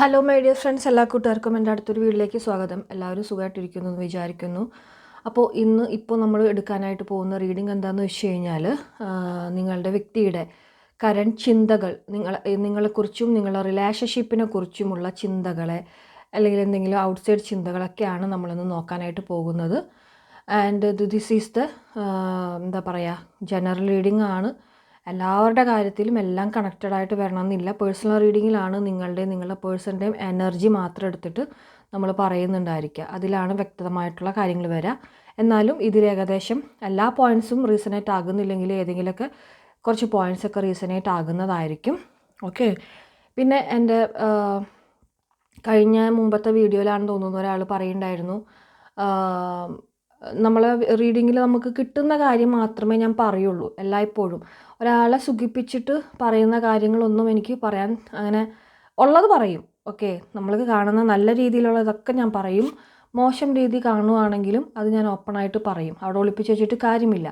Hello my dear friends എല്ലാ കൂട്ടുകാർക്കും എന്റെ അടുത്തൊരു വീട്ടിലേക്ക് സ്വാഗതം. എല്ലാവരും സുഖമായിട്ടിരിക്കുന്നു എന്ന് വിചാരിക്കുന്നു. അപ്പോൾ ഇന്ന് ഇപ്പോൾ നമ്മൾ എടുക്കാനായിട്ട് പോകുന്ന റീഡിംഗ് എന്താണെന്ന് വെച്ച് കഴിഞ്ഞാൽ നിങ്ങളുടെ വ്യക്തിയുടെ കരണ്ട് ചിന്തകൾ നിങ്ങൾ നിങ്ങളെക്കുറിച്ചും നിങ്ങളുടെ റിലേഷൻഷിപ്പിനെ കുറിച്ചുമുള്ള ചിന്തകളെ അല്ലെങ്കിൽ എന്തെങ്കിലും ഔട്ട്സൈഡ് ചിന്തകളൊക്കെയാണ് നമ്മളിന്ന് നോക്കാനായിട്ട് പോകുന്നത്. ആൻഡ് ദിസ് ഈസ് ദ എന്താ പറയുക ജനറൽ റീഡിംഗ് ആണ്. എല്ലാവരുടെ കാര്യത്തിലും എല്ലാം കണക്റ്റഡ് ആയിട്ട് വരണമെന്നില്ല. പേഴ്സണൽ റീഡിങ്ങിലാണ് നിങ്ങളുടെ നിങ്ങളുടെ പേഴ്സന്റെയും എനർജി മാത്രം എടുത്തിട്ട് നമ്മൾ പറയുന്നുണ്ടായിരിക്കുക. അതിലാണ് വ്യക്തമായിട്ടുള്ള കാര്യങ്ങൾ വരിക. എന്നാലും ഇതിൽ ഏകദേശം എല്ലാ പോയിന്റ്സും റീസണേറ്റ് ആകുന്നില്ലെങ്കിൽ ഏതെങ്കിലുമൊക്കെ കുറച്ച് പോയിന്റ്സ് ഒക്കെ റീസണേറ്റ് ആകുന്നതായിരിക്കും. ഓക്കെ പിന്നെ എന്റെ കഴിഞ്ഞ മുമ്പത്തെ വീഡിയോയിലാണെന്ന് തോന്നുന്നു ഒരാൾ പറയുന്നുണ്ടായിരുന്നു. നമ്മളെ റീഡിങ്ങിൽ നമുക്ക് കിട്ടുന്ന കാര്യം മാത്രമേ ഞാൻ പറയുള്ളൂ. എല്ലായ്പ്പോഴും. ഒരാളെ സുഖിപ്പിച്ചിട്ട് പറയുന്ന കാര്യങ്ങളൊന്നും എനിക്ക് പറയാൻ അങ്ങനെ ഉള്ളത് പറയും. ഓക്കെ നമ്മൾക്ക് കാണുന്ന നല്ല രീതിയിലുള്ളതൊക്കെ ഞാൻ പറയും. മോശം രീതി കാണുവാണെങ്കിലും അത് ഞാൻ ഓപ്പണായിട്ട് പറയും. അവിടെ ഒളിപ്പിച്ച് വെച്ചിട്ട് കാര്യമില്ല.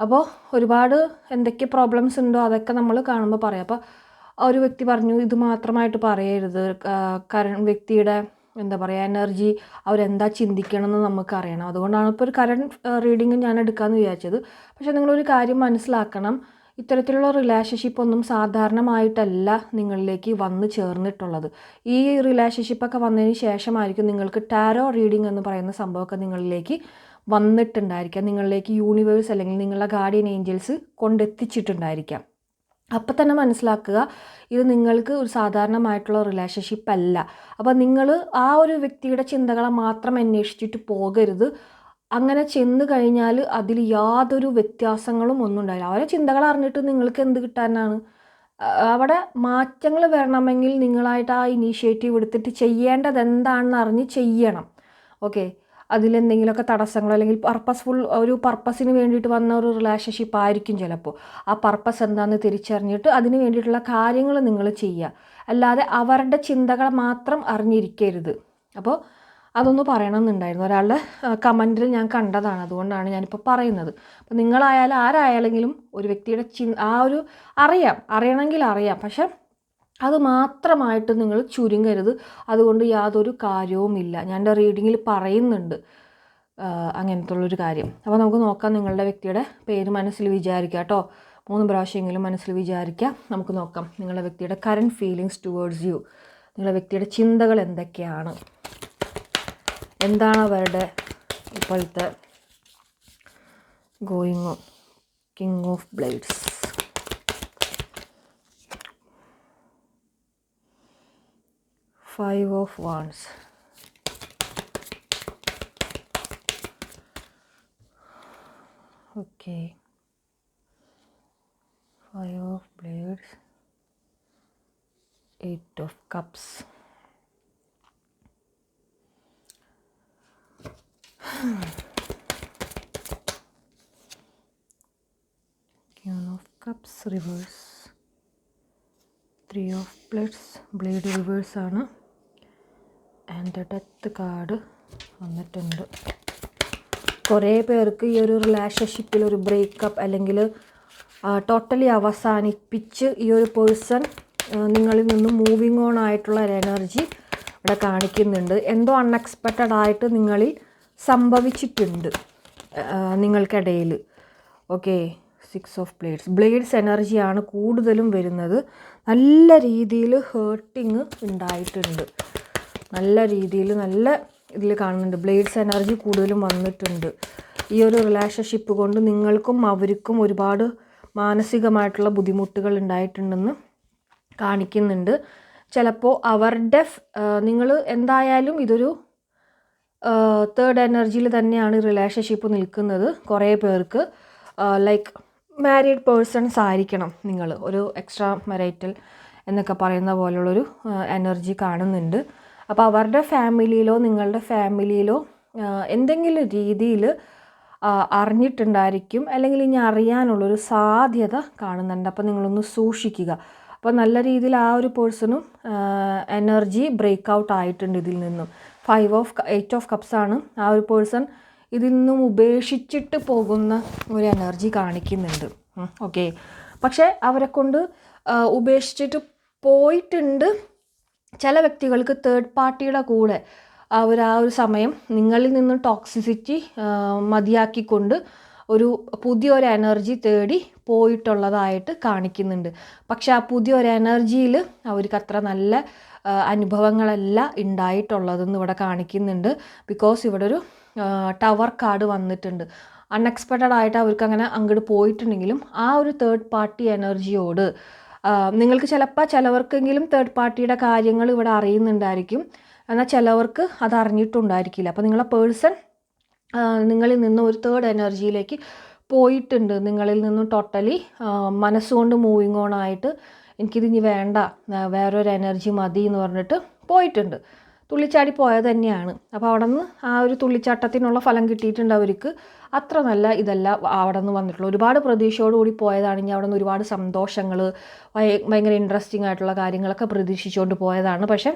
അപ്പോൾ ഒരുപാട് എന്തൊക്കെ പ്രോബ്ലംസ് ഉണ്ടോ അതൊക്കെ നമ്മൾ കാണുമ്പോൾ പറയാം. അപ്പോൾ ഒരു വ്യക്തി പറഞ്ഞു ഇത് മാത്രമായിട്ട് പറയരുത്. കരൺ വ്യക്തിയുടെ എന്താ പറയുക എനർജി അവരെന്താ ചിന്തിക്കണമെന്ന് നമുക്ക് അറിയണം. അതുകൊണ്ടാണ് ഇപ്പോൾ ഒരു കറണ്ട് റീഡിങ് ഞാൻ എടുക്കാമെന്ന് വിചാരിച്ചത്. പക്ഷേ നിങ്ങളൊരു കാര്യം മനസ്സിലാക്കണം. ഇത്തരത്തിലുള്ള റിലേഷൻഷിപ്പ് ഒന്നും സാധാരണമായിട്ടല്ല നിങ്ങളിലേക്ക് വന്നു ചേർന്നിട്ടുള്ളത്. ഈ റിലേഷൻഷിപ്പൊക്കെ വന്നതിന് ശേഷമായിരിക്കും നിങ്ങൾക്ക് ടാരോ റീഡിംഗ് എന്ന് പറയുന്ന സംഭവമൊക്കെ നിങ്ങളിലേക്ക് വന്നിട്ടുണ്ടായിരിക്കാം. നിങ്ങളിലേക്ക് യൂണിവേഴ്സ് അല്ലെങ്കിൽ നിങ്ങളുടെ ഗാർഡിയൻ ഏഞ്ചൽസ് കൊണ്ടെത്തിച്ചിട്ടുണ്ടായിരിക്കാം. അപ്പം തന്നെ മനസ്സിലാക്കുക ഇത് നിങ്ങൾക്ക് ഒരു സാധാരണമായിട്ടുള്ള റിലേഷൻഷിപ്പ് അല്ല. അപ്പോൾ നിങ്ങൾ ആ ഒരു വ്യക്തിയുടെ ചിന്തകളെ മാത്രം അന്വേഷിച്ചിട്ട് പോകരുത്. അങ്ങനെ ചെന്ന് കഴിഞ്ഞാൽ അതിൽ യാതൊരു വ്യത്യാസങ്ങളും ഒന്നും ഉണ്ടായില്ല അവരെ ചിന്തകൾ അറിഞ്ഞിട്ട് നിങ്ങൾക്ക് എന്ത് കിട്ടാനാണ്? അവിടെ മാറ്റങ്ങൾ വരണമെങ്കിൽ നിങ്ങളായിട്ട് ആ ഇനീഷ്യേറ്റീവ് എടുത്തിട്ട് ചെയ്യേണ്ടത് എന്താണെന്ന് അറിഞ്ഞ് ചെയ്യണം. ഓക്കെ അതിലെന്തെങ്കിലുമൊക്കെ തടസ്സങ്ങളോ അല്ലെങ്കിൽ പർപ്പസ്ഫുൾ ഒരു പർപ്പസിന് വേണ്ടിയിട്ട് വന്ന ഒരു റിലേഷൻഷിപ്പ് ആയിരിക്കും ചിലപ്പോൾ. ആ പർപ്പസ് എന്താണെന്ന് തിരിച്ചറിഞ്ഞിട്ട് അതിന് വേണ്ടിയിട്ടുള്ള കാര്യങ്ങൾ നിങ്ങൾ ചെയ്യുക. അല്ലാതെ അവരുടെ ചിന്തകൾ മാത്രം അറിഞ്ഞിരിക്കരുത്. അപ്പോൾ അതൊന്ന് പറയണമെന്നുണ്ടായിരുന്നു. ഒരാളുടെ കമന്റിൽ ഞാൻ കണ്ടതാണ്. അതുകൊണ്ടാണ് ഞാനിപ്പോൾ പറയുന്നത്. അപ്പോൾ നിങ്ങളായാലും ആരായാലെങ്കിലും ഒരു വ്യക്തിയുടെ ചി ആ ഒരു അറിയാം. അറിയണമെങ്കിൽ അറിയാം. പക്ഷെ അത് മാത്രമായിട്ട് നിങ്ങൾ ചുരുങ്ങരുത്. അതുകൊണ്ട് യാതൊരു കാര്യവുമില്ല ഞാൻ എന്റെ റീഡിങ്ങിൽ പറയുന്നുണ്ട് അങ്ങനത്തെ ഉള്ളൊരു കാര്യം. അപ്പോൾ നമുക്ക് നോക്കാം നിങ്ങളുടെ വ്യക്തിയുടെ പേര് മനസ്സിൽ വിചാരിക്കുക കേട്ടോ. മൂന്ന് പ്രാവശ്യമെങ്കിലും മനസ്സിൽ വിചാരിക്കുക. നമുക്ക് നോക്കാം നിങ്ങളുടെ വ്യക്തിയുടെ കറണ്ട് ഫീലിങ്സ് ടുവേർഡ്സ് യു നിങ്ങളുടെ വ്യക്തിയുടെ ചിന്തകൾ എന്തൊക്കെയാണ്? എന്താണ് അവരുടെ ഇപ്പോഴത്തെ going on king of blades five of wands okay five of blades eight of cups queen of cups reverse. Three of blades blade reverse ആണ്. ആൻഡ് ഡെത്ത് കാർഡ് വന്നിട്ടുണ്ട്. കുറേ പേർക്ക് ഈ ഒരു റിലേഷൻഷിപ്പിൽ ഒരു ബ്രേക്കപ്പ് അല്ലെങ്കിൽ ടോട്ടലി അവസാനിപ്പിച്ച് ഈ ഒരു പേഴ്സൺ നിങ്ങളിൽ നിന്ന് മൂവിങ് ഓൺ ആയിട്ടുള്ള ഒരു എനർജി ഇവിടെ കാണിക്കുന്നുണ്ട്. എന്തോ അൺഎക്സ്പെക്റ്റഡ് ആയിട്ട് നിങ്ങളിൽ സംഭവിച്ചിട്ടുണ്ട്. നിങ്ങൾക്കിടയിൽ. Okay six of blades blades എനർജിയാണ് കൂടുതലും വരുന്നത്. നല്ല രീതിയിൽ ഹേർട്ടിങ് ഉണ്ടായിട്ടുണ്ട്. നല്ല രീതിയിൽ നല്ല ഇതിൽ കാണുന്നുണ്ട്. ബ്ലേഡ്സ് എനർജി കൂടുതലും വന്നിട്ടുണ്ട്. ഈ ഒരു റിലേഷൻഷിപ്പ് കൊണ്ട് നിങ്ങൾക്കും അവർക്കും ഒരുപാട് മാനസികമായിട്ടുള്ള ബുദ്ധിമുട്ടുകൾ ഉണ്ടായിട്ടുണ്ടെന്ന് കാണിക്കുന്നുണ്ട്. ചിലപ്പോൾ അവരുടെ നിങ്ങൾ എന്തായാലും ഇതൊരു തേർഡ് എനർജിയിൽ തന്നെയാണ് റിലേഷൻഷിപ്പ് നിൽക്കുന്നത് കുറേ പേർക്ക്. ലൈക്ക് മാരീഡ് പേഴ്സൺസ് ആയിരിക്കണം നിങ്ങൾ ഒരു എക്സ്ട്രാ മെറൈറ്റൽ എന്നൊക്കെ പറയുന്ന പോലുള്ളൊരു എനർജി കാണുന്നുണ്ട്. അപ്പോൾ അവരുടെ ഫാമിലിയിലോ നിങ്ങളുടെ ഫാമിലിയിലോ എന്തെങ്കിലും രീതിയിൽ അറിഞ്ഞിട്ടുണ്ടായിരിക്കും. അല്ലെങ്കിൽ ഇനി അറിയാനുള്ളൊരു സാധ്യത കാണുന്നുണ്ട്. അപ്പോൾ നിങ്ങളൊന്ന് സൂക്ഷിക്കുക. അപ്പോൾ നല്ല രീതിയിൽ ആ ഒരു പേഴ്സണും എനർജി ബ്രേക്ക് ഔട്ട് ആയിട്ടുണ്ട് ഇതിൽ നിന്നും. ഫൈവ് ഓഫ് എയ്റ്റ് ഓഫ് കപ്സാണ് ആ ഒരു പേഴ്സൺ ഇതിൽ നിന്നും ഉപേക്ഷിച്ചിട്ട് പോകുന്ന ഒരു എനർജി കാണിക്കുന്നുണ്ട്. ഓക്കെ പക്ഷേ അവരെ കൊണ്ട് ഉപേക്ഷിച്ചിട്ട് പോയിട്ടുണ്ട് ചില വ്യക്തികൾക്ക് തേർഡ് പാർട്ടിയുടെ കൂടെ. അവർ ആ ഒരു സമയം നിങ്ങളിൽ നിന്ന് ടോക്സിസിറ്റി മതിയാക്കിക്കൊണ്ട് ഒരു പുതിയൊരു എനർജി തേടി പോയിട്ടുള്ളതായിട്ട് കാണിക്കുന്നുണ്ട്. പക്ഷേ ആ പുതിയൊരു എനർജിയിൽ അവർക്ക് അത്ര നല്ല അനുഭവങ്ങളല്ല ഉണ്ടായിട്ടുള്ളതെന്ന് ഇവിടെ കാണിക്കുന്നുണ്ട്. ബിക്കോസ് ഇവിടെ ഒരു ടവർ കാർഡ് വന്നിട്ടുണ്ട്. അൺഎക്സ്പെക്റ്റഡ് ആയിട്ട് അവർക്ക് അങ്ങനെ അങ്ങോട്ട് പോയിട്ടുണ്ടെങ്കിലും ആ ഒരു തേർഡ് പാർട്ടി എനർജിയോട് നിങ്ങൾക്ക് ചിലപ്പോൾ ചിലവർക്കെങ്കിലും തേർഡ് പാർട്ടിയുടെ കാര്യങ്ങൾ ഇവിടെ അറിയുന്നുണ്ടായിരിക്കും. എന്നാൽ ചിലവർക്ക് അത് അറിഞ്ഞിട്ടുണ്ടായിരിക്കില്ല. അപ്പോൾ നിങ്ങളെ പേഴ്സൺ നിങ്ങളിൽ നിന്ന് ഒരു തേർഡ് എനർജിയിലേക്ക് പോയിട്ടുണ്ട്. നിങ്ങളിൽ നിന്നും ടോട്ടലി മനസ്സുകൊണ്ട് മൂവിങ് ഓൺ ആയിട്ട് എനിക്കിത് ഇനി വേണ്ട വേറൊരു എനർജി മതി എന്ന് പറഞ്ഞിട്ട് പോയിട്ടുണ്ട്. തുള്ളിച്ചാടി പോയത് തന്നെയാണ്. അപ്പോൾ അവിടെ നിന്ന് ആ ഒരു തുള്ളിച്ചാട്ടത്തിനുള്ള ഫലം കിട്ടിയിട്ടുണ്ട് അവർക്ക്. അത്ര നല്ല ഇതല്ല അവിടെ നിന്ന് വന്നിട്ടുള്ളൂ ഒരുപാട് പ്രതീക്ഷയോടുകൂടി പോയതാണെങ്കിൽ അവിടെ നിന്ന് ഒരുപാട് സന്തോഷങ്ങൾ ഭയങ്കര ഇൻട്രസ്റ്റിംഗ് ആയിട്ടുള്ള കാര്യങ്ങളൊക്കെ പ്രതീക്ഷിച്ചുകൊണ്ട് പോയതാണ്. പക്ഷേ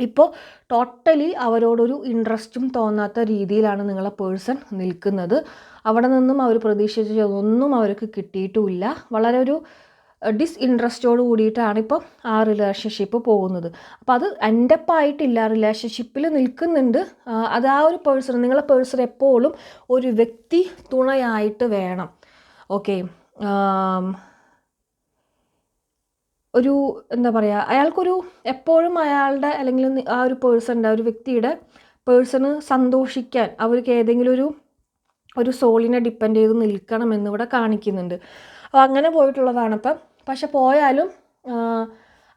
ഇപ്പോൾ ടോട്ടലി അവരോടൊരു ഇൻട്രസ്റ്റും തോന്നാത്ത രീതിയിലാണ് നിങ്ങളെ പേഴ്സൺ നിൽക്കുന്നത്. അവിടെ നിന്നും അവർ പ്രതീക്ഷിച്ചതൊന്നും അവർക്ക് കിട്ടിയിട്ടുമില്ല വളരെ ഒരു ഡിസ്ഇൻട്രസ്റ്റോട് കൂടിയിട്ടാണ് ഇപ്പോൾ ആ റിലേഷൻഷിപ്പ് പോകുന്നത്. അപ്പോൾ അത് എൻഡപ്പായിട്ടില്ല റിലേഷൻഷിപ്പിൽ നിൽക്കുന്നുണ്ട്. അത് ആ ഒരു പേഴ്സൺ നിങ്ങളെ പേഴ്സൺ എപ്പോഴും ഒരു വ്യക്തി തുണയായിട്ട് വേണം. ഓക്കെ ഒരു എന്താ പറയുക അയാൾക്കൊരു എപ്പോഴും അയാളുടെ അല്ലെങ്കിൽ ആ ഒരു പേഴ്സണിന്റെ ഒരു വ്യക്തിയുടെ പേഴ്സണ് സന്തോഷിക്കാൻ അവർക്ക് ഏതെങ്കിലും ഒരു ഒരു സോളിനെ ഡിപ്പെൻഡ് ചെയ്ത് നിൽക്കണം എന്നിവിടെ കാണിക്കുന്നുണ്ട്. അപ്പോൾ അങ്ങനെ പോയിട്ടുള്ളതാണ്. അപ്പം പക്ഷെ പോയാലും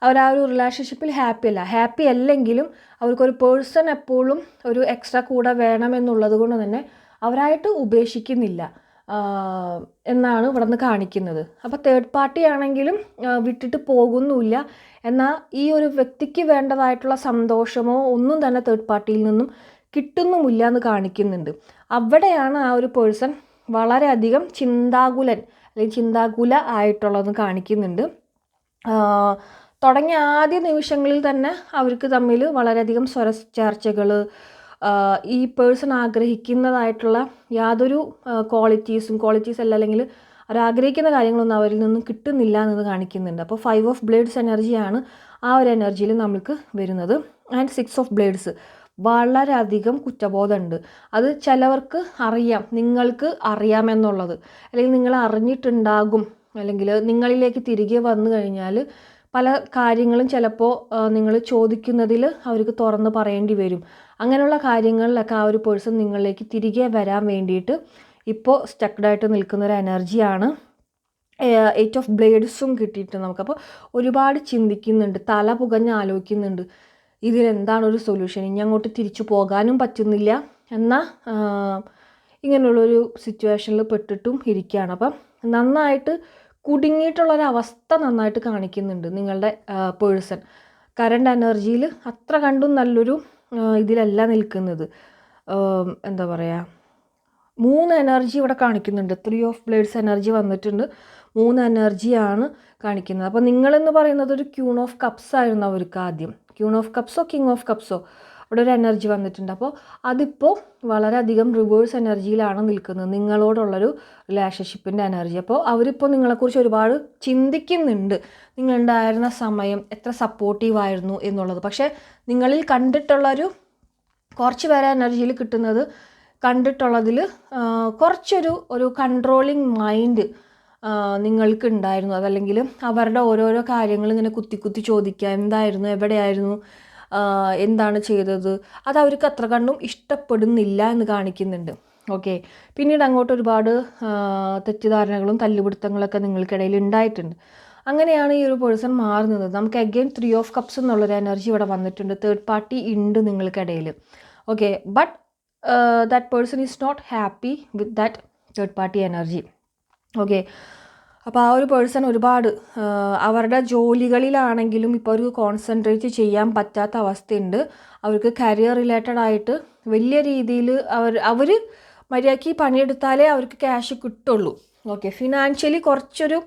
അവർ ആ ഒരു റിലേഷൻഷിപ്പിൽ ഹാപ്പി അല്ല. ഹാപ്പി അല്ലെങ്കിലും അവർക്കൊരു പേഴ്സൺ എപ്പോഴും ഒരു എക്സ്ട്രാ കൂടെ വേണമെന്നുള്ളത് കൊണ്ട് തന്നെ അവരായിട്ട് ഉപേക്ഷിക്കുന്നില്ല. എന്നാണ് ഇവിടെ നിന്ന് കാണിക്കുന്നത്. അപ്പോൾ തേർഡ് പാർട്ടി ആണെങ്കിലും വിട്ടിട്ട് പോകുന്നുമില്ല. എന്നാൽ ഈ ഒരു വ്യക്തിക്ക് വേണ്ടതായിട്ടുള്ള സന്തോഷമോ ഒന്നും തന്നെ തേർഡ് പാർട്ടിയിൽ നിന്നും കിട്ടുന്നുമില്ല എന്ന് കാണിക്കുന്നുണ്ട്. അവിടെയാണ് ആ ഒരു പേഴ്സൺ വളരെയധികം ചിന്താകുലൻ അല്ലെങ്കിൽ ചിന്താകുല ആയിട്ടുള്ളതെന്ന് കാണിക്കുന്നുണ്ട്. തുടങ്ങിയ ആദ്യ നിമിഷങ്ങളിൽ തന്നെ അവർക്ക് തമ്മിൽ വളരെയധികം സ്വര ചർച്ചകൾ ഈ പേഴ്സൺ ആഗ്രഹിക്കുന്നതായിട്ടുള്ള യാതൊരു ക്വാളിറ്റീസും ക്വാളിറ്റീസ് അല്ല അല്ലെങ്കിൽ അവരാഗ്രഹിക്കുന്ന കാര്യങ്ങളൊന്നും അവരിൽ നിന്നും കിട്ടുന്നില്ല എന്നത് കാണിക്കുന്നുണ്ട്. അപ്പോൾ ഫൈവ് ഓഫ് ബ്ലേഡ്സ് എനർജിയാണ് ആ ഒരു എനർജിയിൽ നമ്മൾക്ക് വരുന്നത്. And six of blades. വളരെയധികം കുറ്റബോധമുണ്ട്. അത് ചിലവർക്ക് അറിയാം. നിങ്ങൾക്ക് അറിയാമെന്നുള്ളത്. അല്ലെങ്കിൽ നിങ്ങൾ അറിഞ്ഞിട്ടുണ്ടാകും. അല്ലെങ്കിൽ നിങ്ങളിലേക്ക് തിരികെ വന്നു കഴിഞ്ഞാൽ പല കാര്യങ്ങളും ചിലപ്പോൾ നിങ്ങൾ ചോദിക്കുന്നതിൽ അവർക്ക് തുറന്ന് പറയേണ്ടി വരും. അങ്ങനെയുള്ള കാര്യങ്ങളിലൊക്കെ ആ ഒരു പേഴ്സൺ നിങ്ങളിലേക്ക് തിരികെ വരാൻ വേണ്ടിയിട്ട് ഇപ്പോൾ സ്റ്റക്ഡായിട്ട് നിൽക്കുന്നൊരു എനർജിയാണ് എയ്റ്റ് ഓഫ് ബ്ലേഡ്സും കിട്ടിയിട്ട് നമുക്കപ്പോൾ. ഒരുപാട് ചിന്തിക്കുന്നുണ്ട്. തല പുകഞ്ഞ് ആലോചിക്കുന്നുണ്ട്. ഇതിലെന്താണ് ഒരു സൊല്യൂഷൻ ഇനി അങ്ങോട്ട് തിരിച്ചു പോകാനും പറ്റുന്നില്ല. എന്നാൽ ഇങ്ങനെയുള്ളൊരു സിറ്റുവേഷനിൽ പെട്ടിട്ടും ഇരിക്കുകയാണ് അപ്പം നന്നായിട്ട് കുടുങ്ങിയിട്ടുള്ളൊരവസ്ഥ നന്നായിട്ട് കാണിക്കുന്നുണ്ട് നിങ്ങളുടെ പേഴ്സൺ കറണ്ട് എനർജിയിൽ അത്ര കണ്ടും നല്ലൊരു ഇതിലല്ല നിൽക്കുന്നത്. എന്താ പറയുക മൂന്ന് എനർജി ഇവിടെ കാണിക്കുന്നുണ്ട്. ത്രീ ഓഫ് ബ്ലേഡ്സ് എനർജി വന്നിട്ടുണ്ട്. മൂന്ന് എനർജിയാണ് കാണിക്കുന്നത്. അപ്പോൾ നിങ്ങളെന്ന് പറയുന്നത് ഒരു ക്യൂൺ ഓഫ് കപ്സ് ആയിരുന്നു അവർക്ക് ആദ്യം. ക്യൂൺ ഓഫ് കപ്സോ കിങ് ഓഫ് കപ്സോ അവിടെ ഒരു എനർജി വന്നിട്ടുണ്ട്. അപ്പോൾ അതിപ്പോൾ വളരെയധികം റിവേഴ്സ് എനർജിയിലാണ് നിൽക്കുന്നത് നിങ്ങളോടുള്ളൊരു റിലേഷൻഷിപ്പിന്റെ എനർജി. അപ്പോൾ അവരിപ്പോൾ നിങ്ങളെക്കുറിച്ച് ഒരുപാട് ചിന്തിക്കുന്നുണ്ട്. നിങ്ങളുണ്ടായിരുന്ന സമയം എത്ര സപ്പോർട്ടീവായിരുന്നു എന്നുള്ളത്. പക്ഷേ നിങ്ങളിൽ കണ്ടിട്ടുള്ളൊരു കുറച്ച് പേരെ എനർജിയിൽ കിട്ടുന്നത് കണ്ടിട്ടുള്ളതിൽ കുറച്ചൊരു ഒരു കൺട്രോളിങ് മൈൻഡ് നിങ്ങൾക്ക് ഉണ്ടായിരുന്നു അതല്ലെങ്കിൽ അവരുടെ ഓരോരോ കാര്യങ്ങൾ ഇങ്ങനെ കുത്തി കുത്തി ചോദിക്കുക. എന്തായിരുന്നു? എവിടെയായിരുന്നു? എന്താണ് ചെയ്തത്? അത് അവർക്ക് അത്ര കണ്ടും ഇഷ്ടപ്പെടുന്നില്ല എന്ന് കാണിക്കുന്നുണ്ട്. ഓക്കെ. പിന്നീട് അങ്ങോട്ട് ഒരുപാട് തെറ്റിദ്ധാരണകളും തല്ലുപിടുത്തങ്ങളൊക്കെ നിങ്ങൾക്കിടയിൽ ഉണ്ടായിട്ടുണ്ട്. അങ്ങനെയാണ് ഈ ഒരു പേഴ്സൺ മാറുന്നത്. നമുക്ക് അഗെയിൻ ത്രീ ഓഫ് കപ്സ് എന്നുള്ളൊരു എനർജി ഇവിടെ വന്നിട്ടുണ്ട്. തേർഡ് പാർട്ടി ഉണ്ട് നിങ്ങൾക്കിടയിൽ okay. But that person is not happy with that third party energy okay അപ്പോൾ ആ ഒരു പേഴ്സൺ ഒരുപാട് അവരുടെ ജോലികളിലാണെങ്കിലും ഇപ്പോൾ അവർക്ക് കോൺസെൻട്രേറ്റ് ചെയ്യാൻ പറ്റാത്ത അവസ്ഥയുണ്ട്. അവർക്ക് കരിയർ റിലേറ്റഡ് ആയിട്ട് വലിയ രീതിയിൽ അവർ അവർ മര്യാദയ്ക്ക് പണിയെടുത്താലേ അവർക്ക് ക്യാഷ് കിട്ടുള്ളൂ. ഓക്കെ ഫിനാൻഷ്യലി കുറച്ചൊരു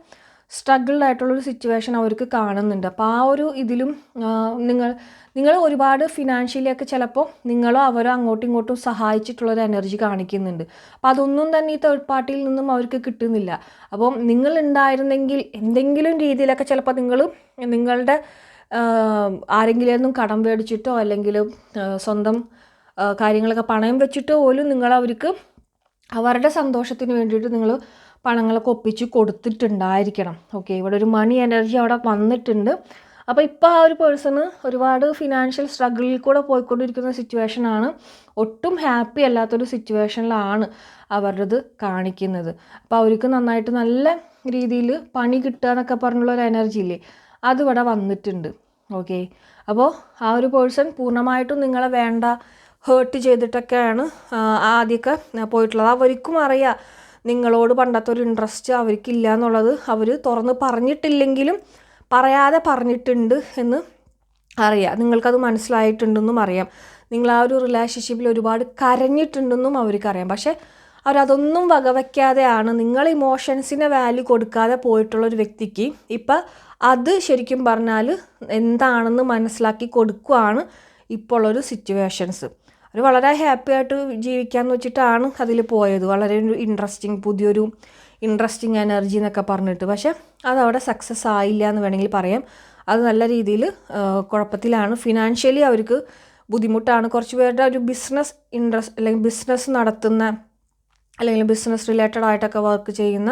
സ്ട്രഗിൾഡ് ആയിട്ടുള്ളൊരു സിറ്റുവേഷൻ അവർക്ക് കാണുന്നുണ്ട്. അപ്പോൾ ആ ഒരു ഇതിലും നിങ്ങൾ നിങ്ങൾ ഒരുപാട് ഫിനാൻഷ്യലിയൊക്കെ ചിലപ്പോൾ നിങ്ങളോ അവരോ അങ്ങോട്ടും ഇങ്ങോട്ടും സഹായിച്ചിട്ടുള്ളൊരു എനർജി കാണിക്കുന്നുണ്ട്. അപ്പോൾ അതൊന്നും തന്നെ ഈ തേർഡ് പാർട്ടിയിൽ നിന്നും അവർക്ക് കിട്ടുന്നില്ല. അപ്പം നിങ്ങൾ ഉണ്ടായിരുന്നെങ്കിൽ എന്തെങ്കിലും രീതിയിലൊക്കെ ചിലപ്പോൾ നിങ്ങൾ നിങ്ങളുടെ ആരെങ്കിലും കടം മേടിച്ചിട്ടോ അല്ലെങ്കിൽ സ്വന്തം കാര്യങ്ങളൊക്കെ പണയം വെച്ചിട്ടോ പോലും നിങ്ങൾ അവർക്ക് അവരുടെ സന്തോഷത്തിന് വേണ്ടിയിട്ട് നിങ്ങൾ പണങ്ങളൊക്കെ ഒപ്പിച്ച് കൊടുത്തിട്ടുണ്ടായിരിക്കണം. ഓക്കെ ഇവിടെ ഒരു മണി എനർജി അവിടെ വന്നിട്ടുണ്ട്. അപ്പോൾ ഇപ്പോൾ ആ ഒരു പേഴ്സണ് ഒരുപാട് ഫിനാൻഷ്യൽ സ്ട്രഗിളിൽ കൂടെ പോയിക്കൊണ്ടിരിക്കുന്ന സിറ്റുവേഷനാണ് ഒട്ടും ഹാപ്പി അല്ലാത്തൊരു സിറ്റുവേഷനിലാണ് അവരുടേത് കാണിക്കുന്നത്. അപ്പോൾ അവർക്ക് നന്നായിട്ട് നല്ല രീതിയിൽ പണി കിട്ടുക എന്നൊക്കെ പറഞ്ഞുള്ളൊരു എനർജി ഇല്ലേ? അതിവിടെ വന്നിട്ടുണ്ട്. ഓക്കെ അപ്പോൾ ആ ഒരു പേഴ്സൺ പൂർണമായിട്ടും നിങ്ങളെ വേണ്ട ഹേർട്ട് ചെയ്തിട്ടൊക്കെയാണ് ആദ്യമൊക്കെ പോയിട്ടുള്ളത്. അവർക്കും അറിയാം. നിങ്ങളോട് പണ്ടത്തെ ഒരു ഇൻട്രസ്റ്റ് അവർക്കില്ല എന്നുള്ളത് അവർ തുറന്ന് പറഞ്ഞിട്ടില്ലെങ്കിലും പറയാതെ പറഞ്ഞിട്ടുണ്ട് എന്ന് അറിയാം. നിങ്ങൾക്കത് മനസ്സിലായിട്ടുണ്ടെന്നും അറിയാം. നിങ്ങൾ ആ ഒരു റിലേഷൻഷിപ്പിൽ ഒരുപാട് കരഞ്ഞിട്ടുണ്ടെന്നും അവർക്കറിയാം. പക്ഷേ അവരതൊന്നും വകവയ്ക്കാതെയാണ് നിങ്ങൾ ഇമോഷൻസിനെ വാല്യൂ കൊടുക്കാതെ പോയിട്ടുള്ള ഒരു വ്യക്തിക്ക് ഇപ്പം അത് ശരിക്കും പറഞ്ഞാൽ എന്താണെന്ന് മനസ്സിലാക്കി കൊടുക്കുകയാണ് ഇപ്പോൾ ഒരു സിറ്റുവേഷൻസ് അവർ വളരെ ഹാപ്പി ആയിട്ട് ജീവിക്കാമെന്ന് വെച്ചിട്ടാണ് അതിൽ പോയത്. വളരെ ഒരു ഇൻട്രസ്റ്റിംഗ് പുതിയൊരു ഇൻട്രസ്റ്റിംഗ് എനർജി എന്നൊക്കെ പറഞ്ഞിട്ട്. പക്ഷേ അതവിടെ സക്സസ് ആയില്ല എന്ന് വേണമെങ്കിൽ പറയാം. അത് നല്ല രീതിയിൽ കുഴപ്പത്തിലാണ്. ഫിനാൻഷ്യലി അവർക്ക് ബുദ്ധിമുട്ടാണ്. കുറച്ച് പേരുടെ ഒരു ബിസിനസ് ഇൻട്രസ്റ്റ് അല്ലെങ്കിൽ ബിസിനസ് നടത്തുന്ന അല്ലെങ്കിൽ ബിസിനസ് റിലേറ്റഡ് ആയിട്ടൊക്കെ വർക്ക് ചെയ്യുന്ന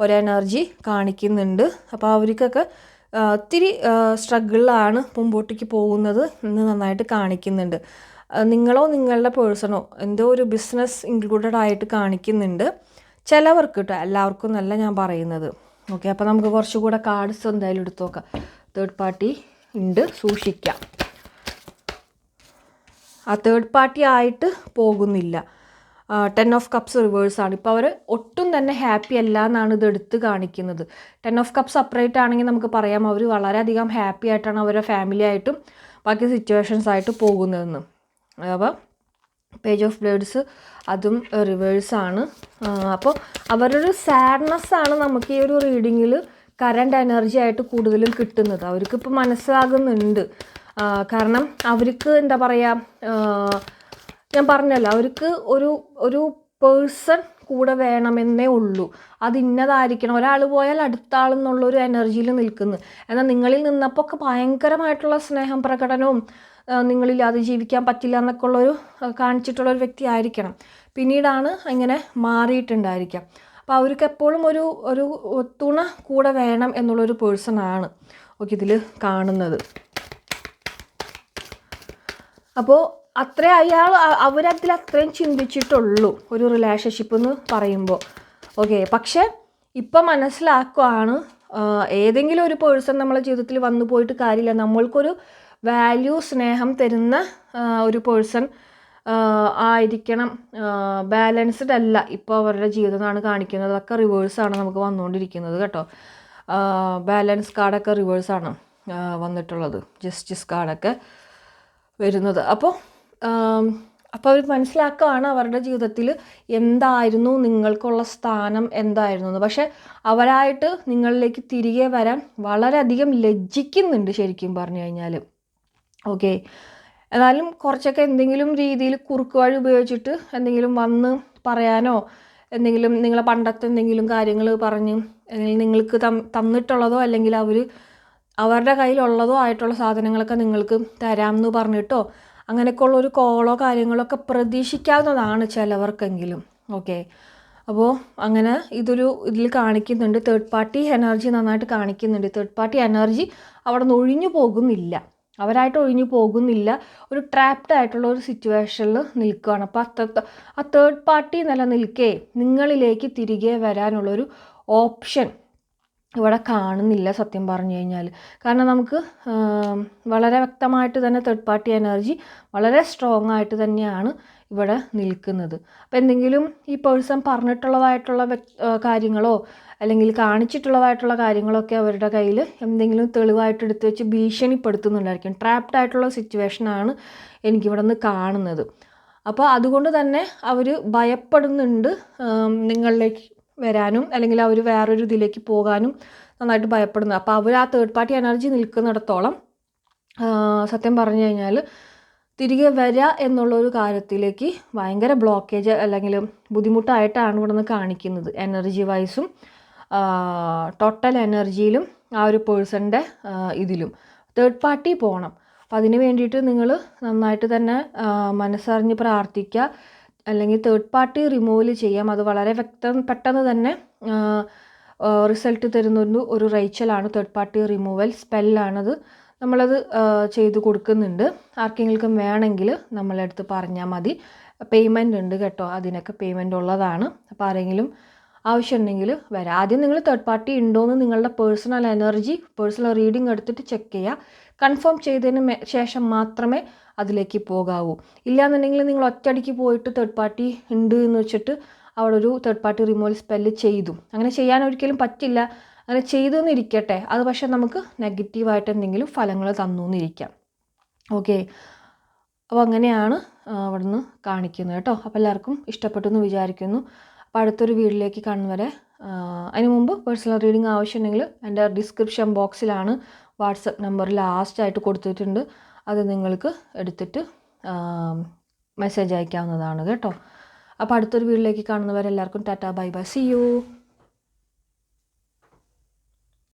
ഒരു എനർജി കാണിക്കുന്നുണ്ട്. അപ്പോൾ അവർക്കൊക്കെ ഒത്തിരി സ്ട്രഗിളിലാണ് മുമ്പോട്ടേക്ക് പോകുന്നത് എന്ന് നന്നായിട്ട് കാണിക്കുന്നുണ്ട്. നിങ്ങളോ നിങ്ങളുടെ പേഴ്സണോ എന്തോ ഒരു ബിസിനസ് ഇൻക്ലൂഡഡ് ആയിട്ട് കാണിക്കുന്നുണ്ട്. ചിലവർക്ക് കേട്ടോ എല്ലാവർക്കും നല്ല ഞാൻ പറയുന്നത്. ഓക്കെ അപ്പോൾ നമുക്ക് കുറച്ചുകൂടെ കാർഡ്സ് എന്തായാലും എടുത്തു നോക്കാം. തേർഡ് പാർട്ടി ഉണ്ട് സൂക്ഷിക്കാം. ആ തേർഡ് പാർട്ടി ആയിട്ട് പോകുന്നില്ല. ടെൻ ഓഫ് കപ്സ് റിവേഴ്സാണ് ഇപ്പോൾ അവർ ഒട്ടും തന്നെ ഹാപ്പി അല്ല എന്നാണ് ഇത് എടുത്ത് കാണിക്കുന്നത്. ടെൻ ഓഫ് കപ്സ് സെപ്പറേറ്റ് ആണെങ്കിൽ നമുക്ക് പറയാം അവർ വളരെയധികം ഹാപ്പി ആയിട്ടാണ് അവരുടെ ഫാമിലി ആയിട്ടും ബാക്കി സിറ്റുവേഷൻസ് ആയിട്ട് പോകുന്നതെന്ന്. അപ്പോൾ പേജ് ഓഫ് ബ്ലേഡ്സ് അതും റിവേഴ്സാണ് അപ്പോൾ അവരൊരു സാഡ്നെസ് ആണ് നമുക്ക് ഈ ഒരു റീഡിങ്ങിൽ കറണ്ട് എനർജി ആയിട്ട് കൂടുതലും കിട്ടുന്നത്. അവർക്ക് ഇപ്പോൾ മനസ്സിലാകുന്നുണ്ട് കാരണം അവർക്ക് എന്താ പറയുക ഞാൻ പറഞ്ഞല്ലോ അവർക്ക് ഒരു ഒരു പേഴ്സൺ കൂടെ വേണമെന്നേ ഉള്ളൂ. അത് ഇന്നതായിരിക്കണം. ഒരാൾ പോയാൽ അടുത്ത ആളെന്നുള്ളൊരു എനർജിയിൽ നിൽക്കുന്നു. എന്നാൽ നിങ്ങളിൽ നിന്നപ്പോൾ ഒക്കെ ഭയങ്കരമായിട്ടുള്ള സ്നേഹം പ്രകടനവും നിങ്ങളിൽ അത് ജീവിക്കാൻ പറ്റില്ല എന്നൊക്കെ ഉള്ളൊരു ആ, കാണിച്ചിട്ടുള്ള ഒരു വ്യക്തി ആയിരിക്കണം. പിന്നീടാണ് ഇങ്ങനെ മാറിയിട്ടുണ്ടായിരിക്കാം. അപ്പോൾ അവർക്ക് എപ്പോഴും ഒരു ഒരു തുണ കൂടെ വേണം എന്നുള്ളൊരു പേഴ്സണാണ് ഓക്കെ ഇതിൽ കാണുന്നത്. അപ്പോൾ അത്ര അയാൾ അവരതിൽ അത്രയും ചിന്തിച്ചിട്ടുള്ളൂ ഒരു റിലേഷൻഷിപ്പ് എന്ന് പറയുമ്പോൾ ഓക്കെ പക്ഷേ ഇപ്പം മനസ്സിലാക്കുവാണ് ഏതെങ്കിലും ഒരു പേഴ്സൺ നമ്മളെ ജീവിതത്തിൽ വന്നു പോയിട്ട് കാര്യമില്ല. നമ്മൾക്കൊരു വാല്യൂ സ്നേഹം തരുന്ന ഒരു പേഴ്സൺ ആയിരിക്കണം. ബാലൻസ്ഡ് അല്ല. ഇപ്പോൾ അവരുടെ ജീവിതം കാണിക്കുന്നത്. അതൊക്കെ റിവേഴ്സാണ് നമുക്ക് വന്നുകൊണ്ടിരിക്കുന്നത് കേട്ടോ. ബാലൻസ് കാർഡൊക്കെ റിവേഴ്സാണ് വന്നിട്ടുള്ളത്. ജസ്റ്റിസ് കാർഡൊക്കെ വരുന്നത്. അപ്പോൾ അപ്പോൾ അവർ മനസ്സിലാക്കുകയാണ് അവരുടെ ജീവിതത്തിൽ എന്തായിരുന്നു നിങ്ങൾക്കുള്ള സ്ഥാനം എന്തായിരുന്നു എന്ന്. പക്ഷേ അവരായിട്ട് നിങ്ങളിലേക്ക് തിരികെ വരാൻ വളരെയധികം ലജ്ജിക്കുന്നുണ്ട് ശരിക്കും പറഞ്ഞു കഴിഞ്ഞാൽ ഓക്കെ. എന്നാലും കുറച്ചൊക്കെ എന്തെങ്കിലും രീതിയിൽ കുറുക്ക് വഴി ഉപയോഗിച്ചിട്ട് എന്തെങ്കിലും വന്ന് പറയാനോ എന്തെങ്കിലും നിങ്ങളെ പണ്ടത്തെ എന്തെങ്കിലും കാര്യങ്ങൾ പറഞ്ഞ് അല്ലെങ്കിൽ നിങ്ങൾക്ക് തന്നിട്ടുള്ളതോ അല്ലെങ്കിൽ അവർ അവരുടെ കയ്യിലുള്ളതോ ആയിട്ടുള്ള സാധനങ്ങളൊക്കെ നിങ്ങൾക്ക് തരാമെന്ന് പറഞ്ഞിട്ടോ അങ്ങനെയൊക്കെ ഉള്ള ഒരു കോളോ കാര്യങ്ങളൊക്കെ പ്രതീക്ഷിക്കാവുന്നതാണ് ചിലവർക്കെങ്കിലും. ഓക്കെ. അപ്പോൾ അങ്ങനെ ഇതൊരു ഇതിൽ കാണിക്കുന്നുണ്ട്. തേർഡ് പാർട്ടി എനർജി നന്നായിട്ട് കാണിക്കുന്നുണ്ട്. തേർഡ് പാർട്ടി എനർജി അവിടെ നിന്ന് ഒഴിഞ്ഞു പോകുന്നില്ല. അവരായിട്ട് ഒഴിഞ്ഞു പോകുന്നില്ല. ഒരു ട്രാപ്ഡ് ആയിട്ടുള്ള ഒരു സിറ്റുവേഷനിൽ നിൽക്കുകയാണ്. അപ്പോൾ അത്ത ആ തേർഡ് പാർട്ടി നിലനിൽക്കേ നിങ്ങളിലേക്ക് തിരികെ വരാനുള്ളൊരു ഓപ്ഷൻ ഇവിടെ കാണുന്നില്ല സത്യം പറഞ്ഞു കഴിഞ്ഞാൽ. കാരണം നമുക്ക് വളരെ വ്യക്തമായിട്ട് തന്നെ തേർഡ് പാർട്ടി എനർജി വളരെ സ്ട്രോങ് ആയിട്ട് തന്നെയാണ് ഇവിടെ നിൽക്കുന്നത്. അപ്പോൾ എന്തെങ്കിലും ഈ പേഴ്സൺ പറഞ്ഞിട്ടുള്ളതായിട്ടുള്ള കാര്യങ്ങളോ അല്ലെങ്കിൽ കാണിച്ചിട്ടുള്ളതായിട്ടുള്ള കാര്യങ്ങളൊക്കെ അവരുടെ കയ്യിൽ എന്തെങ്കിലും തെളിവായിട്ട് എടുത്തു വെച്ച് ഭീഷണിപ്പെടുത്തുന്നുണ്ടായിരിക്കും. ട്രാപ്ഡ് ആയിട്ടുള്ള സിറ്റുവേഷനാണ് എനിക്കിവിടെ നിന്ന് കാണുന്നത്. അപ്പോൾ അതുകൊണ്ട് തന്നെ അവർ ഭയപ്പെടുന്നുണ്ട് നിങ്ങളിലേക്ക് വരാനും അല്ലെങ്കിൽ അവർ വേറൊരു ഇതിലേക്ക് പോകാനും നന്നായിട്ട് ഭയപ്പെടുന്നത് അപ്പോൾ അവർ ആ തേർഡ് പാർട്ടി എനർജി നിൽക്കുന്നിടത്തോളം സത്യം പറഞ്ഞു കഴിഞ്ഞാൽ തിരികെ വരിക എന്നുള്ളൊരു കാര്യത്തിലേക്ക് ഭയങ്കര ബ്ലോക്കേജ് അല്ലെങ്കിൽ ബുദ്ധിമുട്ടായിട്ടാണ് ഇവിടെ നിന്ന് കാണിക്കുന്നത്. എനർജി വൈസും ടോട്ടൽ എനർജിയിലും ആ ഒരു പേഴ്സണിന്റെ ഇതിലും. തേർഡ് പാർട്ടി പോകണം അപ്പം അതിന് വേണ്ടിയിട്ട് നിങ്ങൾ നന്നായിട്ട് തന്നെ മനസ്സറിഞ്ഞ് പ്രാർത്ഥിക്കുക അല്ലെങ്കിൽ തേർഡ് പാർട്ടി റിമൂവൽ ചെയ്യാം. അത് വളരെ വ്യക്തം പെട്ടെന്ന് തന്നെ റിസൾട്ട് തരുന്ന ഒരു റൈച്ചലാണ് തേർഡ് പാർട്ടി റിമൂവൽ സ്പെല്ലാണത് നമ്മളത് ചെയ്ത് കൊടുക്കുന്നുണ്ട്. ആർക്കെങ്കിലും വേണമെങ്കിൽ നമ്മളടുത്ത് പറഞ്ഞാൽ മതി. പേയ്മെന്റ് ഉണ്ട് കേട്ടോ. അതിനൊക്കെ പേയ്മെന്റ് ഉള്ളതാണ്. അപ്പോൾ ആരെങ്കിലും ആവശ്യമുണ്ടെങ്കിൽ വരാം. ആദ്യം നിങ്ങൾ തേർഡ് പാർട്ടി ഉണ്ടോയെന്ന് നിങ്ങളുടെ പേഴ്സണൽ എനർജി പേഴ്സണൽ റീഡിംഗ് എടുത്തിട്ട് ചെക്ക് ചെയ്യുക കൺഫേം ചെയ്തതിന് ശേഷം മാത്രമേ അതിലേക്ക് പോകാവൂ. ഇല്ലാന്നുണ്ടെങ്കിൽ നിങ്ങൾ ഒറ്റയടിക്ക് പോയിട്ട് തേർഡ് പാർട്ടി ഉണ്ട് എന്ന് വെച്ചിട്ട് അവിടെ ഒരു തേർഡ് പാർട്ടി റിമൂവൽ സ്പെല്ല് ചെയ്തു. അങ്ങനെ ചെയ്യാൻ ഒരിക്കലും പറ്റില്ല. അങ്ങനെ ചെയ്തു എന്നിരിക്കട്ടെ അത് പക്ഷേ നമുക്ക് നെഗറ്റീവായിട്ട് എന്തെങ്കിലും ഫലങ്ങൾ തന്നു എന്നിരിക്കാം. ഓക്കെ അപ്പോൾ അങ്ങനെയാണ് അവിടുന്ന് കാണിക്കുന്നത് കേട്ടോ. അപ്പോൾ എല്ലാവർക്കും ഇഷ്ടപ്പെട്ടു എന്ന് വിചാരിക്കുന്നു. അപ്പോൾ അടുത്തൊരു വീഡിയോയിലേക്ക് കാണുന്നവരെ വരെ അതിന് മുമ്പ് പേഴ്സണൽ റീഡിംഗ് ആവശ്യമുണ്ടെങ്കിൽ എന്റെ ഡിസ്ക്രിപ്ഷൻ ബോക്സിലാണ് വാട്സപ്പ് നമ്പർ ലാസ്റ്റായിട്ട് കൊടുത്തിട്ടുണ്ട്. അത് നിങ്ങൾക്ക് എടുത്തിട്ട് മെസ്സേജ് അയക്കാവുന്നതാണ് കേട്ടോ. അപ്പോൾ അടുത്തൊരു വീഡിയോയിലേക്ക് കാണുന്നവരെല്ലാവർക്കും tata bye bye. See you